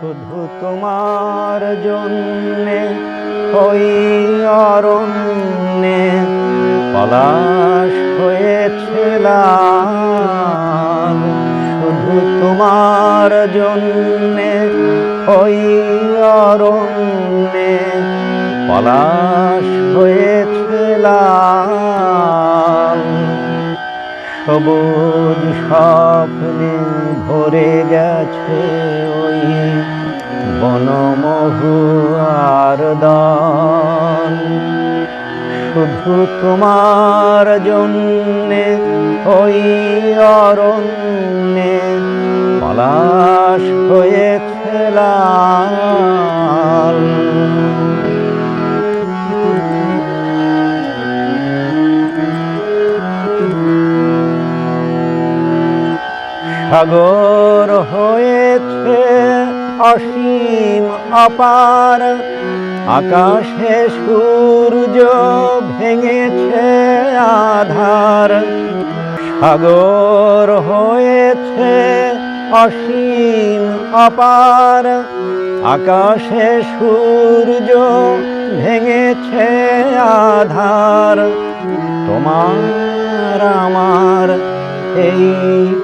শুধু তোমার জন্যে, ওই অরণ্যে পলাশ হয়েছে লাল শুধু তোমার জন্যে, ওই অরণ্যে পলাশ হয়েছে লাল সবুজ স্বপ্নে ভরে গেছে ওই বনমহুয়ার দান শুধু তোমার জন্যে, ওই অরণ্যে পলাশ হয়েছে লাল সাগর হয়েছে অসীম অপার। আকাশে সূর্য ভেঙেছে আধার। সাগর হয়েছে অসীম অপার। আকাশে সূর্য ভেঙেছে আধার। তোমার আমার এই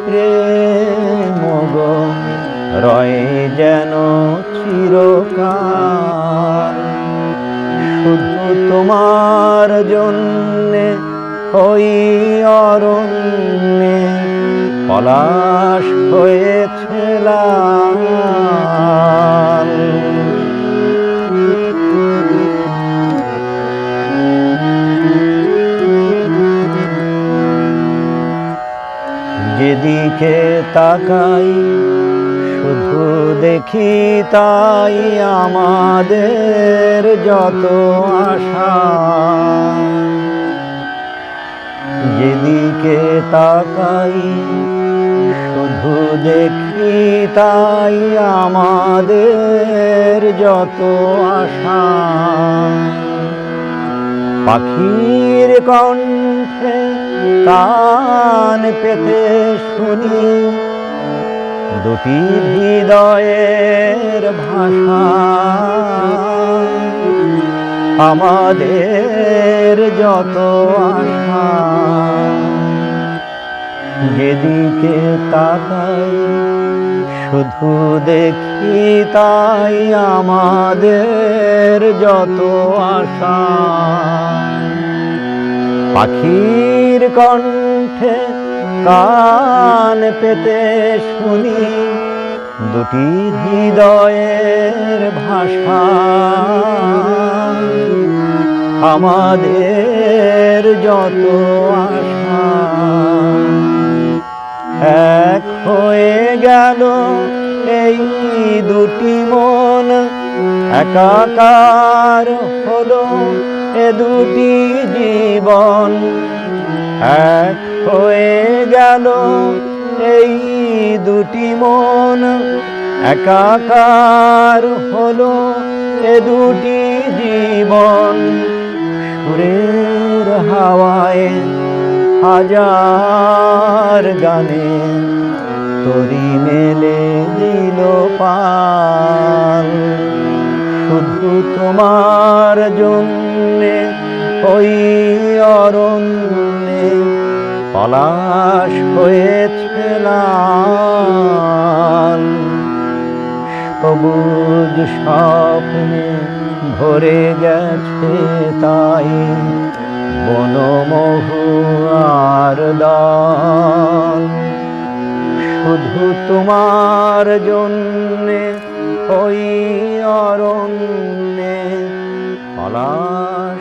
প্রেম গো রয়ে যেন চিরকাল। শুধু তোমার জন্যে ওই অরণ্যে পলাশ হয়েছে যেদিকে তাকাই, শুধু দেখি তাই আমাদের যত আশা। যেদিকে তাকাই, শুধু দেখি তাই আমাদের যত আশা। পাখির কণ্ঠে কান পেতে শুনি। দুটি হৃদয়ের ভাষা আমাদের যত আশা। যেদিকে তাকাই শুধু দেখি তাই আমাদের যত আশা। পাখির কণ্ঠে কান পেতে শুনি দুটি হৃদয়ের ভাষা। আমাদের যত আশা। এক হয়ে গেল এই দুটি মন। একাকার হলো এ দুটি জীবন। এক হয়ে গেল এই দুটি মন। একাকার হলো এ দুটি জীবন। সুরের হাওয়ায় হাজার গানে তরি মেলে দিল পাল। শুধু তোমার জন্যে, ওই অরণ্যে পলাশ হয়েছে সবুজ স্বপ্নে ভরে গেছে তাই বনমহুয়ার দল। শুধু তোমার জন্যে ওই অরণ্যে পলাশ